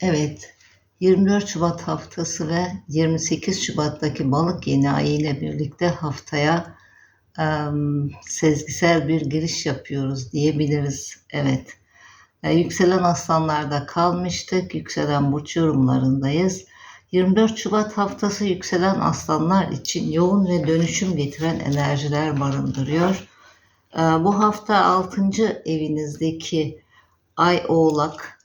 Evet, 24 Şubat haftası ve 28 Şubat'taki balık yeni ayı ile birlikte haftaya em, sezgisel bir giriş yapıyoruz diyebiliriz. Evet, E, yükselen aslanlarda kalmıştık, yükselen burç yorumlarındayız. 24 Şubat haftası yükselen aslanlar için yoğun ve dönüşüm getiren enerjiler barındırıyor. E, bu hafta 6. evinizdeki Ay Oğlak,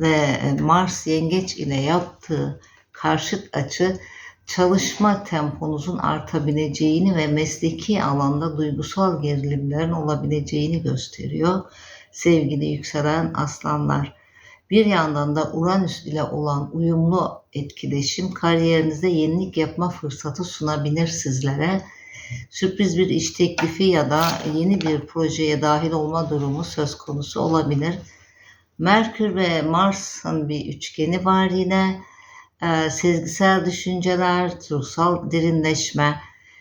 ve Mars Yengeç ile yaptığı karşıt açı çalışma temponuzun artabileceğini ve mesleki alanda duygusal gerilimlerin olabileceğini gösteriyor. Sevgili yükselen aslanlar. Bir yandan da Uranüs ile olan uyumlu etkileşim kariyerinizde yenilik yapma fırsatı sunabilir sizlere. Sürpriz bir iş teklifi ya da yeni bir projeye dahil olma durumu söz konusu olabilir. Merkür ve Mars'ın bir üçgeni var yine. Ee, sezgisel düşünceler, ruhsal derinleşme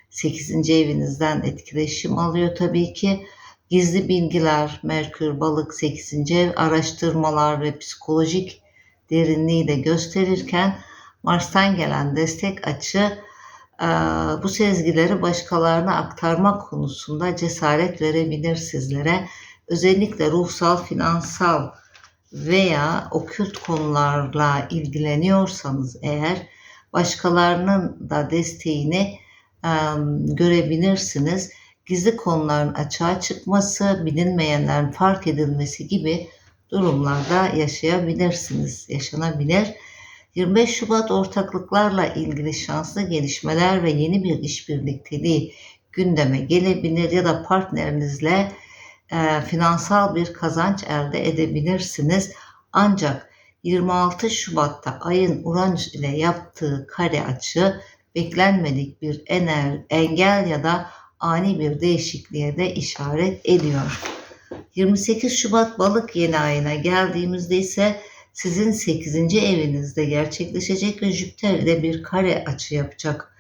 8. evinizden etkileşim alıyor tabii ki. Gizli bilgiler, Merkür, Balık 8. ev, araştırmalar ve psikolojik derinliği de gösterirken Mars'tan gelen destek açı e, bu sezgileri başkalarına aktarmak konusunda cesaret verebilir sizlere. Özellikle ruhsal, finansal, veya okült konularla ilgileniyorsanız eğer başkalarının da desteğini e, görebilirsiniz. Gizli konuların açığa çıkması, bilinmeyenlerin fark edilmesi gibi durumlarda yaşayabilirsiniz, yaşanabilir. 25 Şubat ortaklıklarla ilgili şanslı gelişmeler ve yeni bir iş gündeme gelebilir ya da partnerinizle e, finansal bir kazanç elde edebilirsiniz. Ancak 26 Şubat'ta ayın Uranüs ile yaptığı kare açı beklenmedik bir ener, engel ya da ani bir değişikliğe de işaret ediyor. 28 Şubat balık yeni ayına geldiğimizde ise sizin 8. evinizde gerçekleşecek ve Jüpiter ile bir kare açı yapacak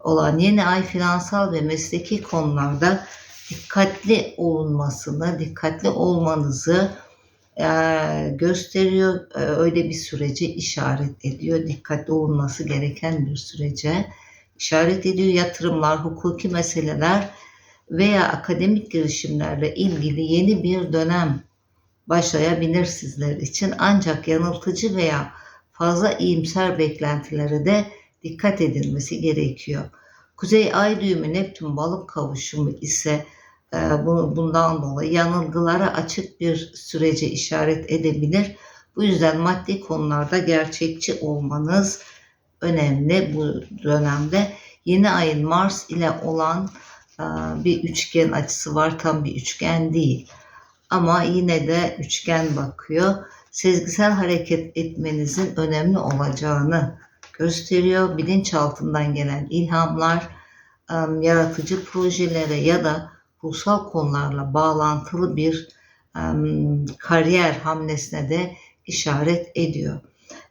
olan yeni ay finansal ve mesleki konularda dikkatli olunmasını, dikkatli olmanızı e, gösteriyor. E, öyle bir süreci işaret ediyor. Dikkatli olunması gereken bir sürece işaret ediyor. Yatırımlar, hukuki meseleler veya akademik girişimlerle ilgili yeni bir dönem başlayabilir sizler için. Ancak yanıltıcı veya fazla iyimser beklentilere de dikkat edilmesi gerekiyor. Kuzey Ay düğümü Neptün balık kavuşumu ise bundan dolayı yanılgılara açık bir sürece işaret edebilir. Bu yüzden maddi konularda gerçekçi olmanız önemli bu dönemde. Yeni ayın Mars ile olan e, bir üçgen açısı var. Tam bir üçgen değil. Ama yine de üçgen bakıyor. Sezgisel hareket etmenizin önemli olacağını gösteriyor. Bilinçaltından gelen ilhamlar, e, yaratıcı projelere ya da ruhsal konularla bağlantılı bir kariyer hamlesine de işaret ediyor.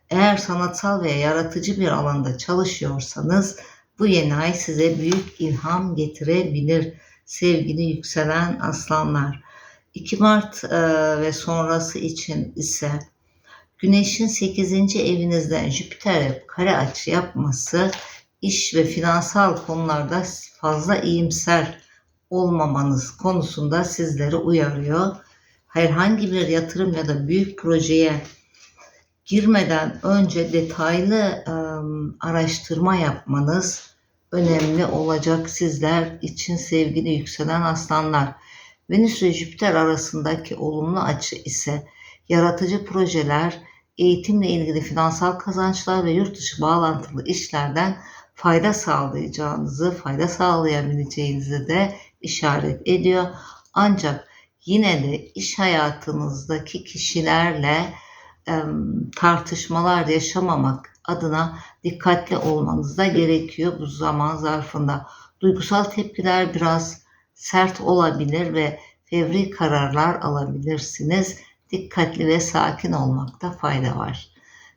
Eğer sanatsal veya yaratıcı bir alanda çalışıyorsanız bu yeni ay size büyük ilham getirebilir sevgili yükselen aslanlar. 2 Mart ve sonrası için ise Güneşin 8. evinizden Jüpiter'e kare açı yapması iş ve finansal konularda fazla iyimser olmamanız konusunda sizleri uyarıyor. Herhangi bir yatırım ya da büyük projeye girmeden önce detaylı araştırma yapmanız önemli olacak sizler için sevgili yükselen aslanlar. Venüs ve Jüpiter arasındaki olumlu açı ise yaratıcı projeler, eğitimle ilgili finansal kazançlar ve yurt dışı bağlantılı işlerden fayda sağlayacağınızı, fayda sağlayabileceğinizi de işaret ediyor. Ancak yine de iş hayatınızdaki kişilerle tartışmalar yaşamamak adına dikkatli olmanız da gerekiyor bu zaman zarfında. Duygusal tepkiler biraz sert olabilir ve fevri kararlar alabilirsiniz. Dikkatli ve sakin olmakta fayda var.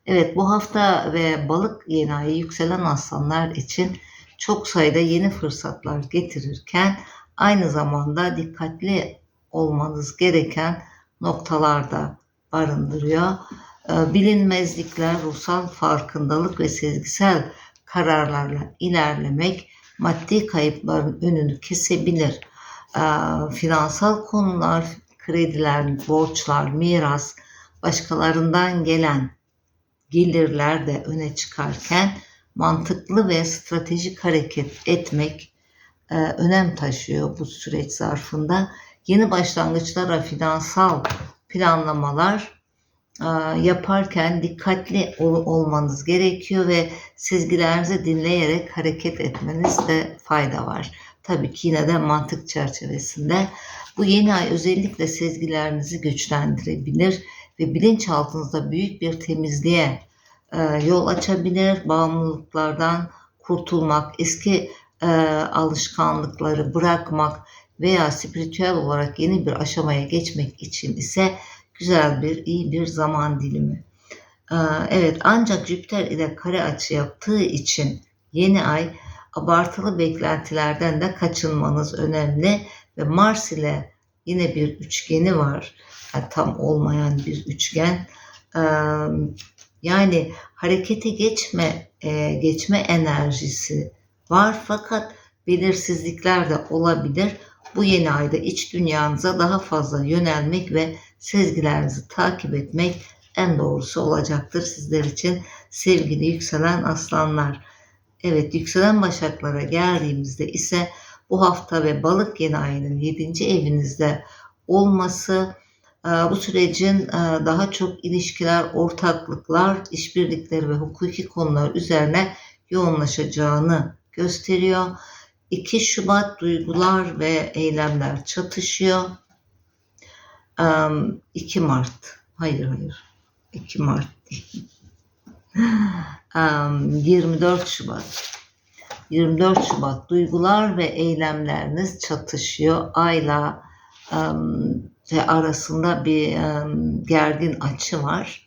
Evet bu hafta ve balık yeni ayı yükselen aslanlar için çok sayıda yeni fırsatlar getirirken aynı zamanda dikkatli olmanız gereken noktalarda barındırıyor. Ee, Bilinmezlikler, ruhsal farkındalık ve sezgisel kararlarla ilerlemek maddi kayıpların önünü kesebilir. Ee, Finansal konular, krediler, borçlar, miras, başkalarından gelen gelirler de öne çıkarken mantıklı ve stratejik hareket etmek e, önem taşıyor bu süreç zarfında. Yeni başlangıçlara finansal planlamalar e, yaparken dikkatli ol- olmanız gerekiyor ve sezgilerinizi dinleyerek hareket etmenizde fayda var. Tabii ki yine de mantık çerçevesinde. Bu yeni ay özellikle sezgilerinizi güçlendirebilir ve bilinçaltınızda büyük bir temizliğe e, yol açabilir. Bağımlılıklardan kurtulmak, eski e, alışkanlıkları bırakmak veya spiritüel olarak yeni bir aşamaya geçmek için ise güzel bir, iyi bir zaman dilimi. Ee, Evet ancak Jüpiter ile kare açı yaptığı için yeni ay abartılı beklentilerden de kaçınmanız önemli ve Mars ile yine bir üçgeni var. Yani tam olmayan bir üçgen. Ee, Yani harekete geçme e, geçme enerjisi var fakat belirsizlikler de olabilir. Bu yeni ayda iç dünyanıza daha fazla yönelmek ve sezgilerinizi takip etmek en doğrusu olacaktır sizler için sevgili yükselen aslanlar. Evet yükselen başaklara geldiğimizde ise bu hafta ve balık yeni ayının 7. evinizde olması e, bu sürecin e, daha çok ilişkiler, ortaklıklar, işbirlikleri ve hukuki konular üzerine yoğunlaşacağını gösteriyor. 2 Şubat duygular ve eylemler çatışıyor. Em, 2 Mart. Hayır hayır. 2 Mart değil. Em, 24 Şubat. 24 Şubat duygular ve eylemleriniz çatışıyor. Ayla ve arasında bir gergin açı var.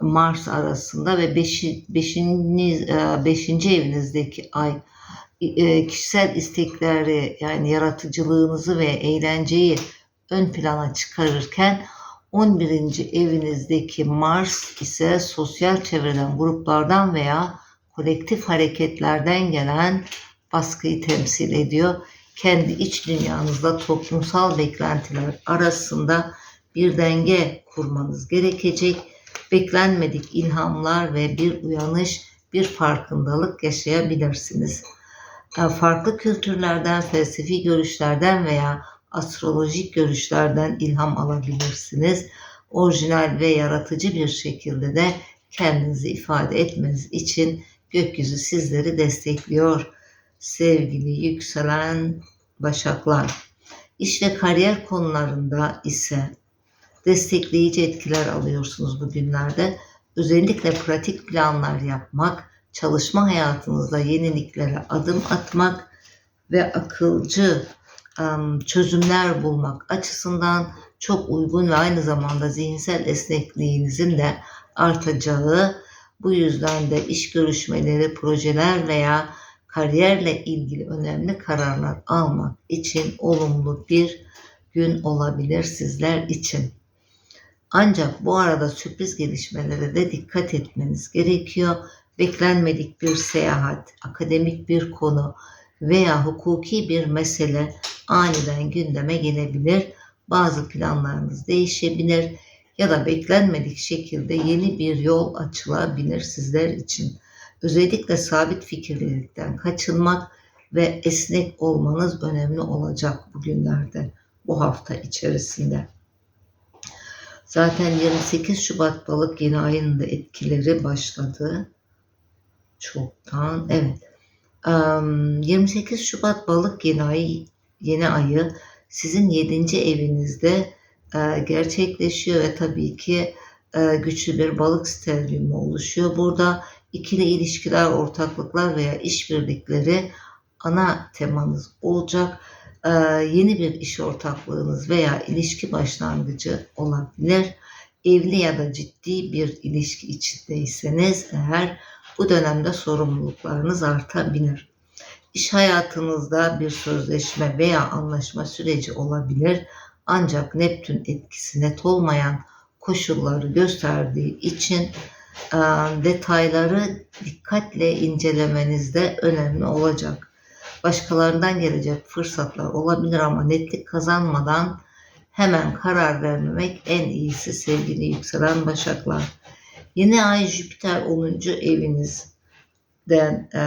Mars arasında ve 5. 5. 5. evinizdeki ay e, kişisel istekleri yani yaratıcılığınızı ve eğlenceyi ön plana çıkarırken 11. evinizdeki Mars ise sosyal çevreden, gruplardan veya kolektif hareketlerden gelen baskıyı temsil ediyor. Kendi iç dünyanızda toplumsal beklentiler arasında bir denge kurmanız gerekecek. Beklenmedik ilhamlar ve bir uyanış, bir farkındalık yaşayabilirsiniz. E, Farklı kültürlerden, felsefi görüşlerden veya astrolojik görüşlerden ilham alabilirsiniz. Orijinal ve yaratıcı bir şekilde de kendinizi ifade etmeniz için gökyüzü sizleri destekliyor. Sevgili yükselen başaklar. İş ve kariyer konularında ise destekleyici etkiler alıyorsunuz bugünlerde. Özellikle pratik planlar yapmak, çalışma hayatınızda yeniliklere adım atmak ve akılcı çözümler bulmak açısından çok uygun ve aynı zamanda zihinsel esnekliğinizin de artacağı bu yüzden de iş görüşmeleri, projeler veya kariyerle ilgili önemli kararlar almak için olumlu bir gün olabilir sizler için. Ancak bu arada sürpriz gelişmelere de dikkat etmeniz gerekiyor. Beklenmedik bir seyahat, akademik bir konu veya hukuki bir mesele aniden gündeme gelebilir. Bazı planlarınız değişebilir ya da beklenmedik şekilde yeni bir yol açılabilir sizler için. Özellikle sabit fikirlilikten kaçınmak ve esnek olmanız önemli olacak bugünlerde, bu hafta içerisinde. Zaten 28 Şubat balık yeni ayının da etkileri başladı. Çoktan, evet. Em, 28 Şubat balık yeni ayı, yeni ayı sizin 7. evinizde e, gerçekleşiyor ve tabii ki e, güçlü bir balık sterliumu oluşuyor. Burada ikili ilişkiler, ortaklıklar veya işbirlikleri ana temanız olacak. Ee, yeni bir iş ortaklığınız veya ilişki başlangıcı olabilir. Evli ya da ciddi bir ilişki içindeyseniz eğer bu dönemde sorumluluklarınız artabilir. İş hayatınızda bir sözleşme veya anlaşma süreci olabilir. Ancak Neptün etkisi net olmayan koşulları gösterdiği için e, detayları dikkatle incelemenizde önemli olacak. Başkalarından gelecek fırsatlar olabilir ama netlik kazanmadan hemen karar vermemek en iyisi sevgili yükselen başaklar. Yeni ay Jüpiter 10. evinizden e,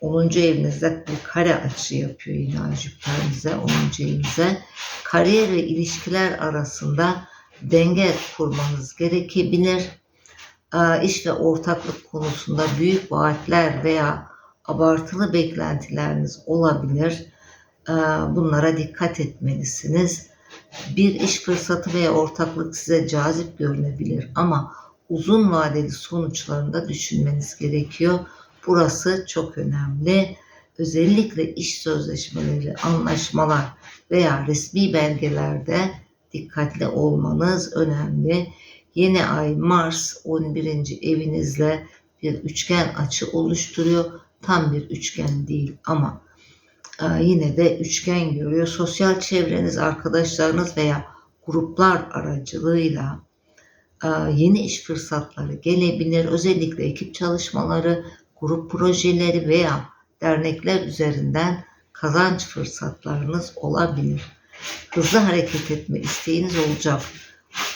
10. evinizde bir kare açı yapıyor yine ay Jüpiter'inize 10. evinize. Kariyer ve ilişkiler arasında denge kurmanız gerekebilir. E, iş ve ortaklık konusunda büyük vaatler veya abartılı beklentileriniz olabilir. E, bunlara dikkat etmelisiniz. Bir iş fırsatı veya ortaklık size cazip görünebilir ama uzun vadeli sonuçlarını da düşünmeniz gerekiyor. Burası çok önemli. Özellikle iş sözleşmeleri, anlaşmalar veya resmi belgelerde dikkatli olmanız önemli. Yeni ay Mars 11. evinizle bir üçgen açı oluşturuyor. Tam bir üçgen değil ama e, yine de üçgen görüyor. Sosyal çevreniz, arkadaşlarınız veya gruplar aracılığıyla e, yeni iş fırsatları gelebilir. Özellikle ekip çalışmaları, grup projeleri veya dernekler üzerinden kazanç fırsatlarınız olabilir. Hızlı hareket etme isteğiniz olacak.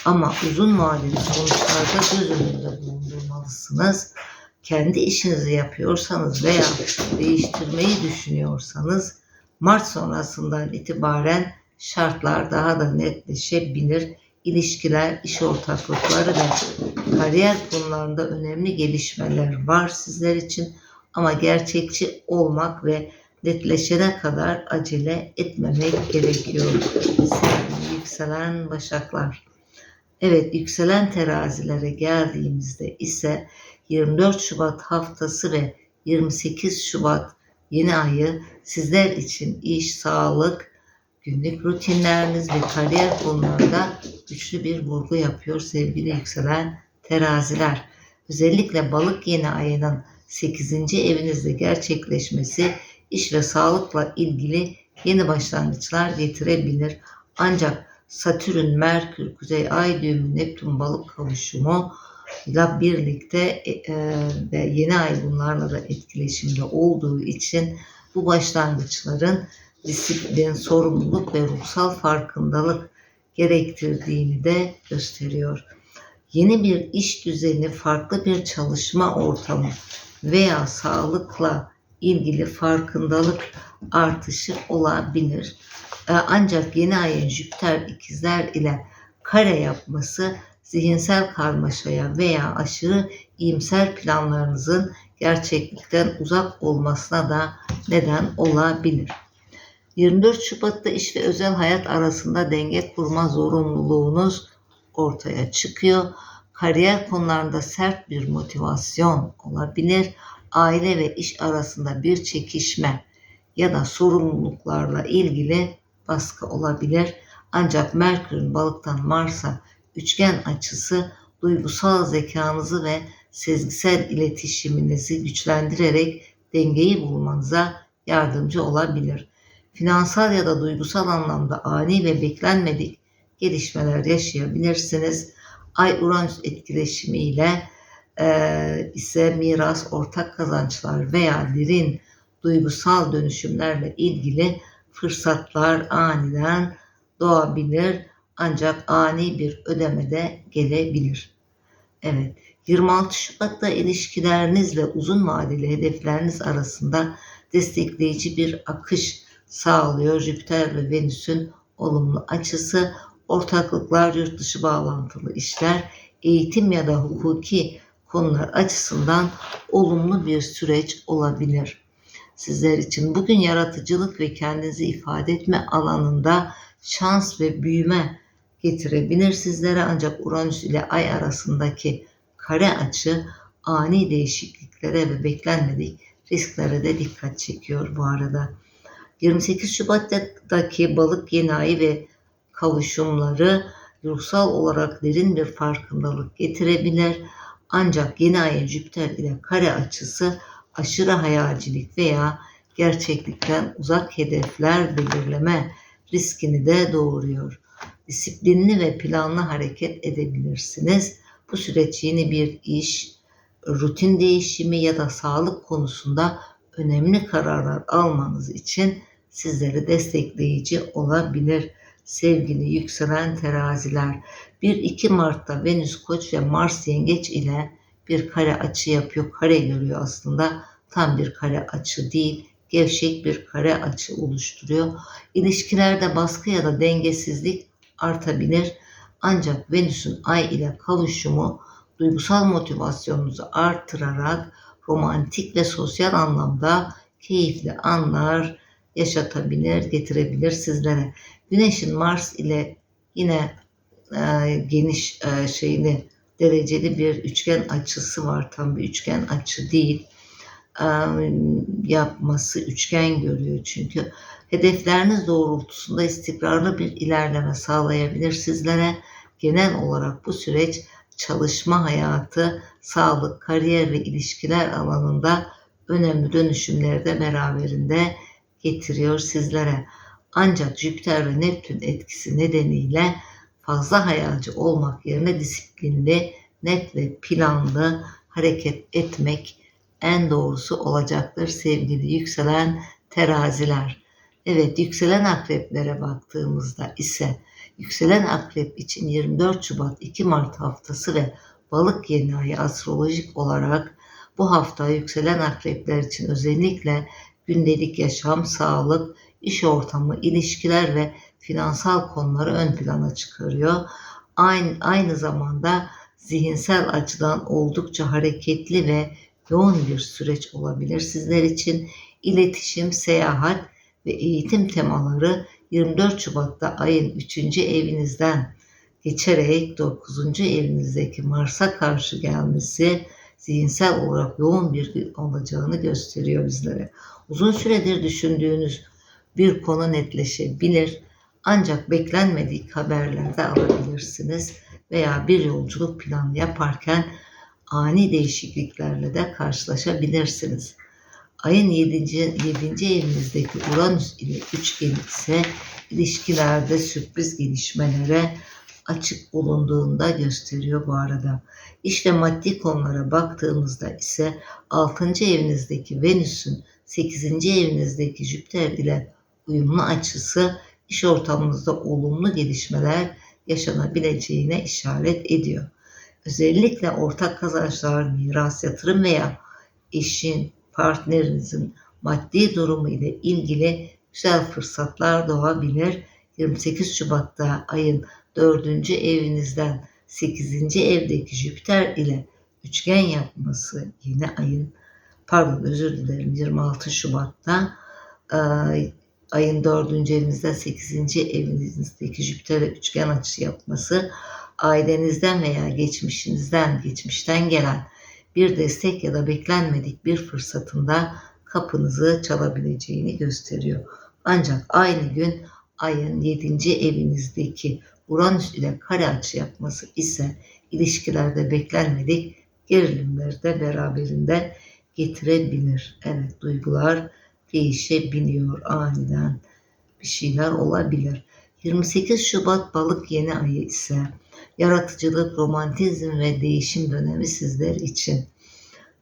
Ama uzun vadeli sonuçlarda göz önünde bulundurmalısınız. Kendi işinizi yapıyorsanız veya değiştirmeyi düşünüyorsanız Mart sonrasından itibaren şartlar daha da netleşebilir. İlişkiler, iş ortaklıkları ve kariyer konularında önemli gelişmeler var sizler için. Ama gerçekçi olmak ve netleşene kadar acele etmemek gerekiyor. Sevgili yükselen başaklar. Evet yükselen terazilere geldiğimizde ise 24 Şubat haftası ve 28 Şubat yeni ayı sizler için iş, sağlık, günlük rutinleriniz ve kariyer konularında güçlü bir vurgu yapıyor sevgili yükselen teraziler. Özellikle balık yeni ayının 8. evinizde gerçekleşmesi iş ve sağlıkla ilgili yeni başlangıçlar getirebilir. Ancak Satürn, Merkür, Kuzey Ay düğümü, Neptün balık kavuşumu ile birlikte e, e, ve yeni ay bunlarla da etkileşimde olduğu için bu başlangıçların disiplin, sorumluluk ve ruhsal farkındalık gerektirdiğini de gösteriyor. Yeni bir iş düzeni, farklı bir çalışma ortamı veya sağlıkla ilgili farkındalık artışı olabilir. Ee, ancak yeni ayın Jüpiter ikizler ile kare yapması zihinsel karmaşaya veya aşırı iyimser planlarınızın gerçeklikten uzak olmasına da neden olabilir. 24 Şubat'ta iş ve özel hayat arasında denge kurma zorunluluğunuz ortaya çıkıyor. Kariyer konularında sert bir motivasyon olabilir. Aile ve iş arasında bir çekişme ya da sorumluluklarla ilgili baskı olabilir. Ancak Merkür'ün balıktan Mars'a üçgen açısı duygusal zekanızı ve sezgisel iletişiminizi güçlendirerek dengeyi bulmanıza yardımcı olabilir. Finansal ya da duygusal anlamda ani ve beklenmedik gelişmeler yaşayabilirsiniz. Ay-Uranüs etkileşimiyle e, ise miras, ortak kazançlar veya derin duygusal dönüşümlerle ilgili fırsatlar aniden doğabilir ancak ani bir ödeme de gelebilir. Evet, 26 Şubat'ta ilişkilerinizle uzun vadeli hedefleriniz arasında destekleyici bir akış sağlıyor. Jüpiter ve Venüs'ün olumlu açısı, ortaklıklar, yurt dışı bağlantılı işler, eğitim ya da hukuki konular açısından olumlu bir süreç olabilir. Sizler için bugün yaratıcılık ve kendinizi ifade etme alanında şans ve büyüme getirebilir sizlere ancak Uranüs ile Ay arasındaki kare açı ani değişikliklere ve beklenmedik risklere de dikkat çekiyor bu arada. 28 Şubat'taki balık yeni ayı ve kavuşumları ruhsal olarak derin bir farkındalık getirebilir. Ancak yeni ayın Jüpiter ile kare açısı aşırı hayalcilik veya gerçeklikten uzak hedefler belirleme riskini de doğuruyor. Disiplinli ve planlı hareket edebilirsiniz. Bu süreç yeni bir iş, rutin değişimi ya da sağlık konusunda önemli kararlar almanız için sizleri destekleyici olabilir. Sevgili yükselen teraziler, 1-2 Mart'ta Venüs Koç ve Mars Yengeç ile bir kare açı yapıyor. Kare görüyor aslında. Tam bir kare açı değil, gevşek bir kare açı oluşturuyor. İlişkilerde baskı ya da dengesizlik artabilir. Ancak Venüs'ün Ay ile kavuşumu duygusal motivasyonunuzu artırarak romantik ve sosyal anlamda keyifli anlar yaşatabilir, getirebilir sizlere. Güneşin Mars ile yine e, geniş e, şeyini dereceli bir üçgen açısı var. Tam bir üçgen açı değil. Yapması üçgen görüyor çünkü. Hedefleriniz doğrultusunda istikrarlı bir ilerleme sağlayabilir sizlere. Genel olarak bu süreç çalışma hayatı, sağlık, kariyer ve ilişkiler alanında önemli dönüşümleri de beraberinde getiriyor sizlere. Ancak Jüpiter ve Neptün etkisi nedeniyle fazla hayalci olmak yerine disiplinli, net ve planlı hareket etmek en doğrusu olacaktır sevgili yükselen teraziler. Evet yükselen akreplere baktığımızda ise yükselen akrep için 24 Şubat 2 Mart haftası ve balık yeni ayı astrolojik olarak bu hafta yükselen akrepler için özellikle gündelik yaşam, sağlık, iş ortamı, ilişkiler ve finansal konuları ön plana çıkarıyor. Aynı, aynı zamanda zihinsel açıdan oldukça hareketli ve yoğun bir süreç olabilir. Sizler için iletişim, seyahat ve eğitim temaları 24 Şubat'ta ayın 3. evinizden geçerek 9. evinizdeki Mars'a karşı gelmesi zihinsel olarak yoğun bir gün olacağını gösteriyor bizlere. Uzun süredir düşündüğünüz bir konu netleşebilir ancak beklenmedik haberler de alabilirsiniz veya bir yolculuk planı yaparken ani değişikliklerle de karşılaşabilirsiniz. Ayın 7. 7. evinizdeki Uranüs ile üçgen ise ilişkilerde sürpriz gelişmelere açık bulunduğunda gösteriyor bu arada. İşte maddi konulara baktığımızda ise 6. evinizdeki Venüs'ün 8. evinizdeki Jüpiter ile uyumlu açısı iş ortamınızda olumlu gelişmeler yaşanabileceğine işaret ediyor. Özellikle ortak kazançlar, miras, yatırım veya eşin, partnerinizin maddi durumu ile ilgili güzel fırsatlar doğabilir. 28 Şubat'ta ayın 4. evinizden 8. evdeki Jüpiter ile üçgen yapması yeni ayın pardon özür dilerim 26 Şubat'ta ayın 4. evinizde 8. evinizdeki Jüpiter'e üçgen açı yapması ailenizden veya geçmişinizden, geçmişten gelen bir destek ya da beklenmedik bir fırsatında kapınızı çalabileceğini gösteriyor. Ancak aynı gün ayın 7. evinizdeki Uranüs ile kare açı yapması ise ilişkilerde beklenmedik gerilimleri de beraberinde getirebilir. Evet duygular değişebiliyor aniden bir şeyler olabilir. 28 Şubat balık yeni ayı ise yaratıcılık, romantizm ve değişim dönemi sizler için.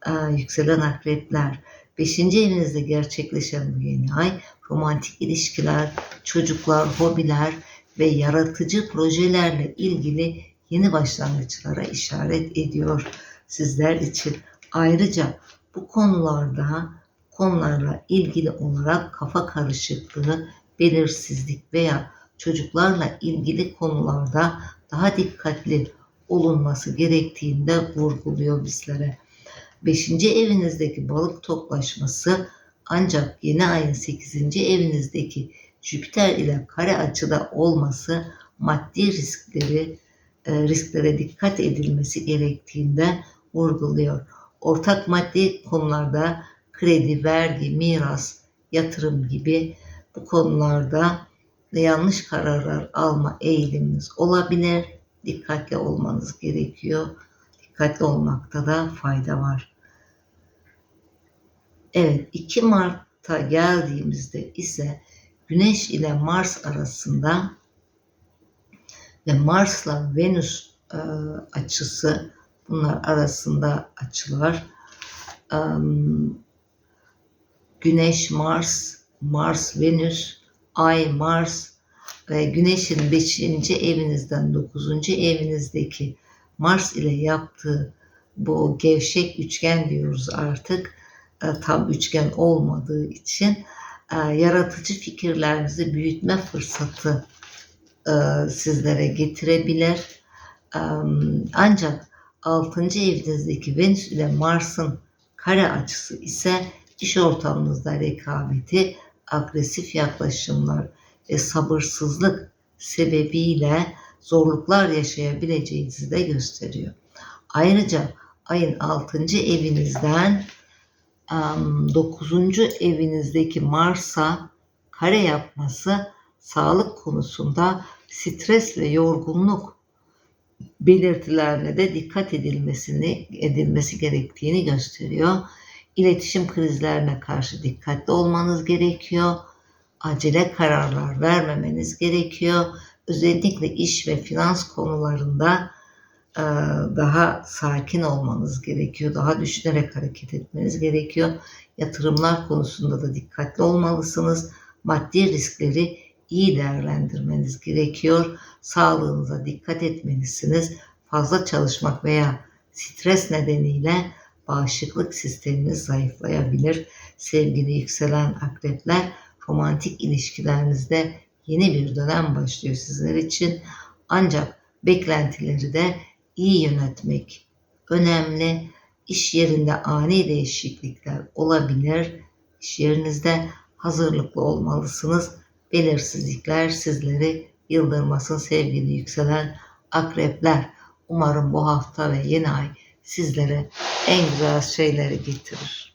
Ee, yükselen akrepler. Beşinci evinizde gerçekleşen bu yeni ay romantik ilişkiler, çocuklar, hobiler ve yaratıcı projelerle ilgili yeni başlangıçlara işaret ediyor sizler için. Ayrıca bu konularda konularla ilgili olarak kafa karışıklığı, belirsizlik veya çocuklarla ilgili konularda daha dikkatli olunması gerektiğinde vurguluyor bizlere. Beşinci evinizdeki balık toplaşması ancak yeni ayın 8. evinizdeki Jüpiter ile kare açıda olması maddi riskleri e, risklere dikkat edilmesi gerektiğinde vurguluyor. Ortak maddi konularda kredi, vergi, miras, yatırım gibi bu konularda yanlış kararlar alma eğiliminiz olabilir. Dikkatli olmanız gerekiyor. Dikkatli olmakta da fayda var. Evet 2 Mart'ta geldiğimizde ise Güneş ile Mars arasında ve Mars'la Venüs e, açısı bunlar arasında açılar. Em, Güneş Mars, Mars Venüs, Ay Mars ve Güneş'in 5. evinizden 9. evinizdeki Mars ile yaptığı bu gevşek üçgen diyoruz artık e, tam üçgen olmadığı için e, yaratıcı fikirlerinizi büyütme fırsatı e, sizlere getirebilir. Ancak 6. evinizdeki Venüs ile Mars'ın kare açısı ise iş ortamınızda rekabeti, agresif yaklaşımlar ve sabırsızlık sebebiyle zorluklar yaşayabileceğinizi de gösteriyor. Ayrıca ayın 6. evinizden 9. evinizdeki Mars'a kare yapması sağlık konusunda stres ve yorgunluk belirtilerine de dikkat edilmesini edilmesi gerektiğini gösteriyor. İletişim krizlerine karşı dikkatli olmanız gerekiyor. Acele kararlar vermemeniz gerekiyor. Özellikle iş ve finans konularında e, daha sakin olmanız gerekiyor. Daha düşünerek hareket etmeniz gerekiyor. Yatırımlar konusunda da dikkatli olmalısınız. Maddi riskleri iyi değerlendirmeniz gerekiyor. Sağlığınıza dikkat etmelisiniz. Fazla çalışmak veya stres nedeniyle bağışıklık sisteminiz zayıflayabilir. Sevgili yükselen akrepler, romantik ilişkilerinizde yeni bir dönem başlıyor sizler için. Ancak beklentileri de iyi yönetmek önemli. İş yerinde ani değişiklikler olabilir. İş yerinizde hazırlıklı olmalısınız. Belirsizlikler sizleri yıldırmasın sevgili yükselen akrepler. Umarım bu hafta ve yeni ay sizlere en güzel şeyleri getirir.